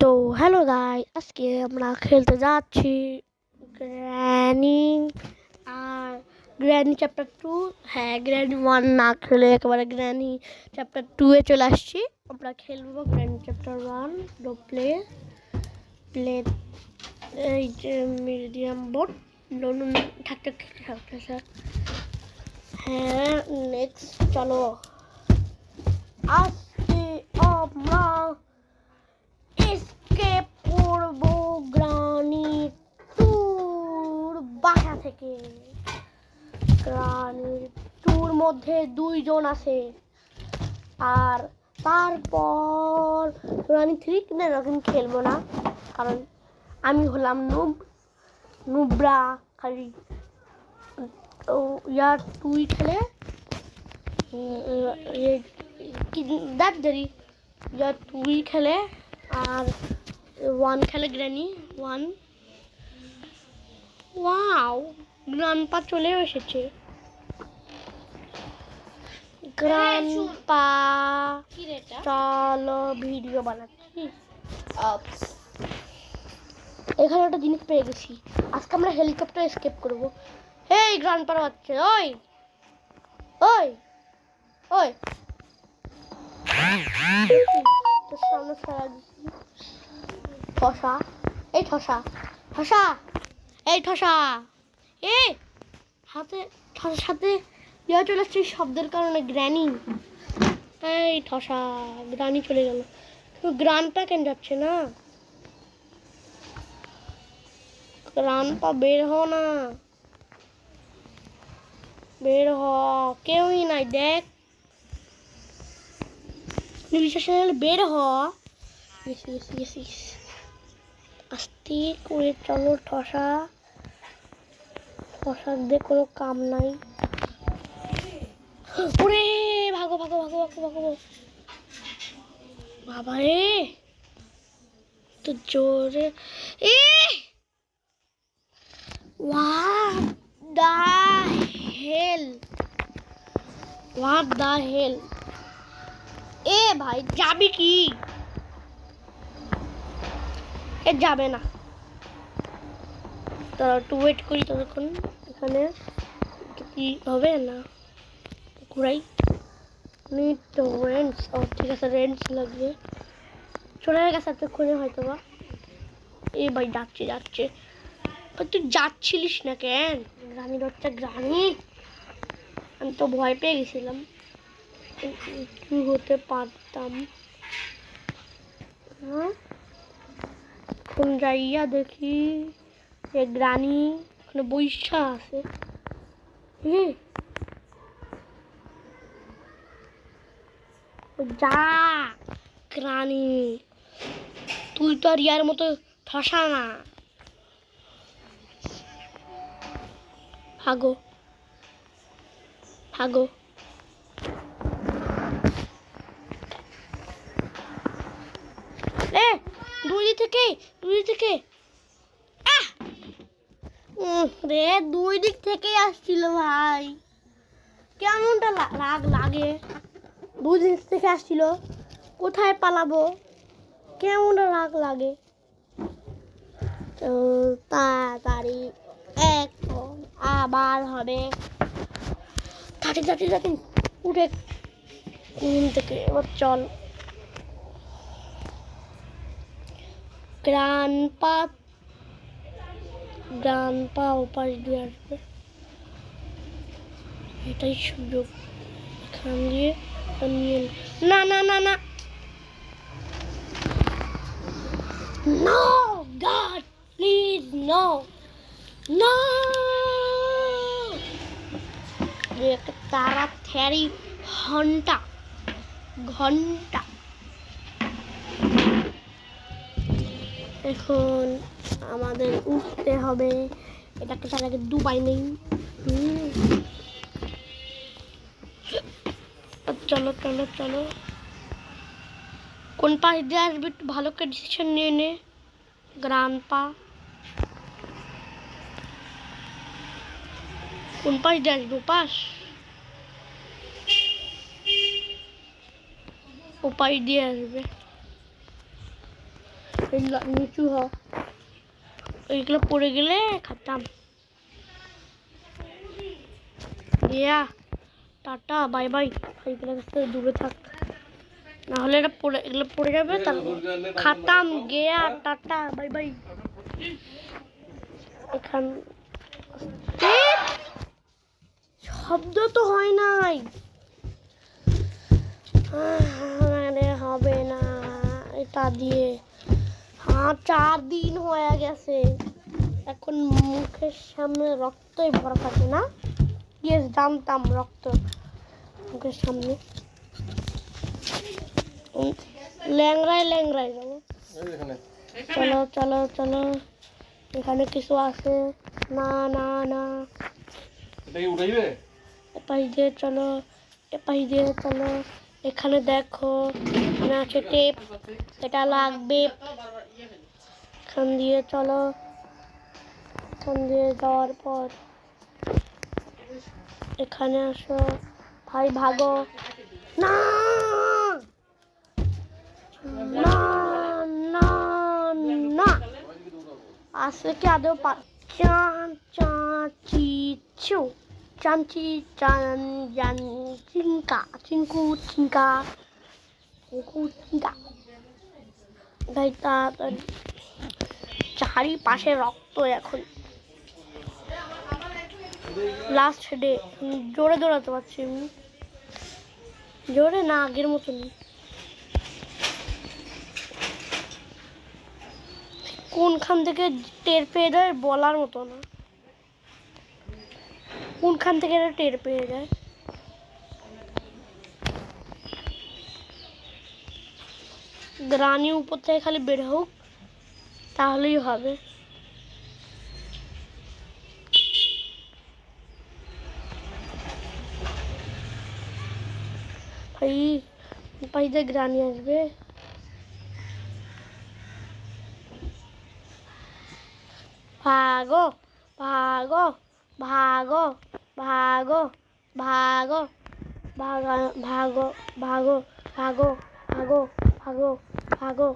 তো hello guy আজকে আমরা খেলতে যাচ্ছি গ্র্যানি আর গ্র্যানি চ্যাপ্টার টু হ্যাঁ গ্র্যানি ওয়ান না খেলে একেবারে গ্র্যানি চ্যাপ্টার টুয়ে চলে আসছি আমরা খেলব গ্র্যানি চ্যাপ্টার ওয়ান ডো প্লে প্লে এই যে মিডিয়াম বোর্ড লোন থাকতে থাকতে স্যার হ্যাঁ নেক্সট চলো আজকে আমরা এসকেপ করব গ্রানি টুর বাসা থেকে। গ্রানির টুর মধ্যে দুইজন আছে। আর তারপর রানি থ্রি না, এরকম খেলব না। কারণ আমি হলাম নুব, নুবরা, খালি ইয়ার তুই খেলে দেখ দেরি ইয়ার টুই খেলে, আর ওয়ান খেলে গ্র্যানি ওয়ান ওয়াও গ্রানপা চলে এসেছে। গ্রানপা চলো ভিডিও বানাচ্ছি। এখানে একটা জিনিস পেয়ে গেছি। আজকে আমরা হেলিকপ্টার এসকেপ করব। এই গ্রানপার বাচ্চা, ওই ওই ওই। সামনে সারা ঠসা, এই ঠসা ঠসা, এই ঠসা, এ, হাতে, ঠসার সাথে ইয়ে চলে আসছে শব্দের কারণে গ্র্যানি। এই ঠসা, গ্রানি চলে গেল। গ্রানটা কেন যাচ্ছে না? গ্রানটা বের হ না। বের হ, কেউই নাই, দেখ। বিশ্বাস বের হ। Yes yes. আস্তে করে চলো, ঠসা। ঠসার দিয়ে কোনো কাম নাই। ওরে, ভাগো ভাগো ভাগো ভাগো ভাগো। বাবা রে তো জোরে। এ! What the hell? What the? এ ভাই, যাবি কি? এ যাবে না। তো একটু ওয়েট করি ততক্ষণ। এখানে কি হবে না? ঘুরাই। নিট রেন্টস ও, ঠিক আছে রেন্টস লাগবে। চলে গেছে এতক্ষণে হয়তো বা এ ভাই, যাচ্ছে যাচ্ছে। তুই যাচ্ছিলিস না কেন? গ্রানি বাচ্চা গ্রানি। আমি তো ভয় পেয়ে গেছিলাম। কি হতে পারতাম। হ্যাঁ? এখন যাইয়া দেখি যে গ্রানি ওখানে বৈশা আছে। হুম। যা গ্রানি, তুই তো আর ইয়ার মতো ঠসা না। হাগো হাগো এ দুই দিক থেকে, দুই থেকে। রে, দুই দিক থেকেই আসছিল ভাই। কেমনটা রাগ লাগে? দুই দিক থেকে আসছিল, কোথায় পালাবো? কেমনটা রাগ লাগে? তো, তাড়াতাড়ি এখন আবার হবে। তাড়াতাড়ি তাড়াতাড়ি তাড়াতাড়ি। উঠে ঘুম থেকে, এবার চল। গ্রান পা গ্রান পা ওপাশ দিয়ে আসবে। এটাই সুযোগ। এখান দিয়ে নিয়ে না। না না না No, God, please, no. No! একটা তাড়াতাড়ি ঘণ্টা ঘণ্টা। এখন আমাদের উঠতে হবে। এটাকে তার আগে দুবাই নেই। চলো চলো চলো। কোন পাশ দিয়ে আসবে একটু ভালো করে ডিসিশন নিয়ে নে। গ্রান পা কোন পাশ দিয়ে আসবে ওপাশ ওপাশ দিয়ে আসবে। নিচু হ। এইগুলো পড়ে গেলে খাতাম। ইয়া, টাটা, বাই বাই। এইগুলো কাছ দূরে থাক। না হলে এটা পড়ে, এগুলো পড়ে যাবে, তার খাতাম, গেয়া, টাটা, বাই বাই। এখান শব্দ তো হয় নাই। হবে না, এটা দিয়ে। হ্যাঁ চার দিন হয়ে গেছে। এখন মুখের সামনে রক্তই ভরা থাকে না। ইয়েস জানতাম রক্ত মুখের সামনে। উম, ল্যাংড়ায় ল্যাংড়ায় যাব চলো চলো চলো। এখানে কিছু আছে। না না না। এপাশ দিয়ে চলো এপাশ দিয়ে চলো। এখানে দেখো। এখানে আছে টেপ এটা লাগবে। এখান দিয়ে চলো। এখান দিয়ে যাওয়ার পর এখানে আসো। ভাই, ভাগো। না! না না আসলে কি আদৌ পা চাচি চু চাঞ্চি চান চিঙ্কা চিঙ্কু চিঙ্কা চিঙ্কা ভাই তাড়াতাড়ি চারিপাশে রক্ত এখন। লাস্ট ডে জোরে দৌড়াতে পারছি এমনি জোরে না, আগের মতন কোনখান থেকে টের পেয়ে যায় বলার মতো না। কোনখান থেকে এটা টের পেয়ে যায়? গ্রানি উপর থেকে খালি বের হোক, তাহলেই হবে। ভাই ভাই যে গ্রানি আসবে। ভাগো ভাগো ভাগো ভাগো ভাগো, ভাগা, ভাগো ভাগো ভাগো ভাগো ভাগো। ভাগো।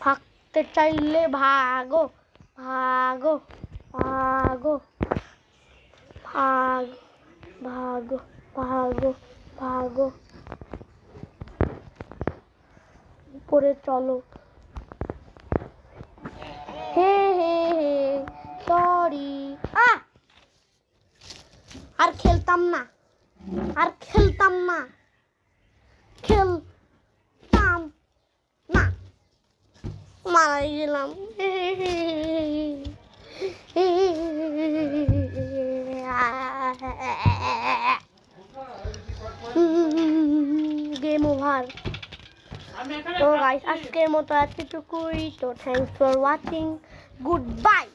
ভাগতে চাইলে ভাগো ভাগো ভাগো, ভাগ, ভাগো ভাগো ভাগো। উপরে চলো। হে হে হে সরি আর খেলতাম না, আর খেলতাম না খেলতাম না মারাই গেলাম গেম ওভার তো গাইস আজকের মতো এতটুকুই। তো thanks for watching good bye